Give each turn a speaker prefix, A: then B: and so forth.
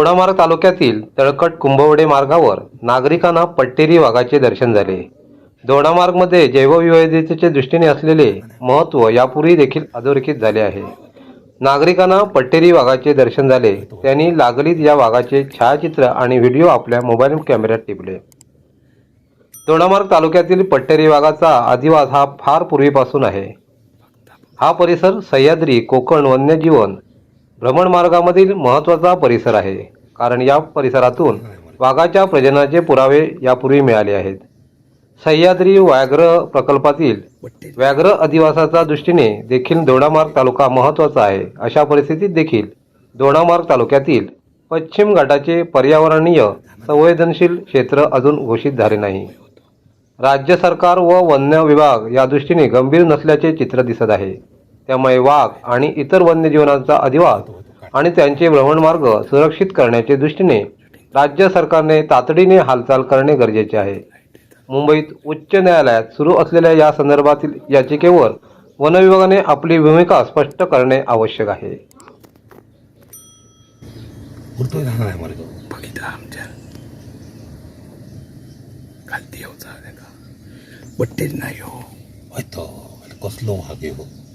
A: दोडामार्ग तालुक्यातील तळकट कुंभवडे मार्गावर नागरिकांना पट्टेरी वाघाचे दर्शन झाले. दोडामार्गमध्ये जैवविविधतेच्या दृष्टीने असलेले महत्त्व यापूर्वी देखील अधोरेखित झाले आहे. नागरिकांना पट्टेरी वाघाचे दर्शन झाले. त्यांनी लागलीत या वाघाचे छायाचित्र आणि व्हिडिओ आपल्या मोबाईल कॅमेऱ्यात टिपले. दोडामार्ग तालुक्यातील पट्टेरी वाघाचा आदिवास हा फार पूर्वीपासून आहे. हा परिसर सह्याद्री कोकण वन्यजीवन भ्रमणमार्गामधील महत्त्वाचा परिसर आहे. कारण या परिसरातून वाघाच्या प्रजननाचे पुरावे यापूर्वी मिळाले आहेत. सह्याद्री व्याघ्र प्रकल्पातील व्याघ्र अधिवासाच्या दृष्टीने देखील दोडामार्ग तालुका महत्त्वाचा आहे. अशा परिस्थितीत देखील दोडामार्ग तालुक्यातील पश्चिम घाटाचे पर्यावरणीय संवेदनशील क्षेत्र अजून घोषित झाले नाही. राज्य सरकार व वन्य विभाग या दृष्टीने गंभीर नसल्याचे चित्र दिसत आहे. त्यामुळे वाघ आणि इतर वन्यजीवनांचा अधिवास आणि त्यांचे भ्रमणमार्ग सुरक्षित करण्याच्या दृष्टीने राज्य सरकारने तातडीने हालचाल करणे गरजेचे आहे. मुंबईत उच्च न्यायालयात सुरू असलेल्या या संदर्भातील याचिकेवर वनविभागाने आपली भूमिका स्पष्ट करणे आवश्यक आहे.
B: का? बट्टेच नाही हो.
C: कसलो वाघ हो?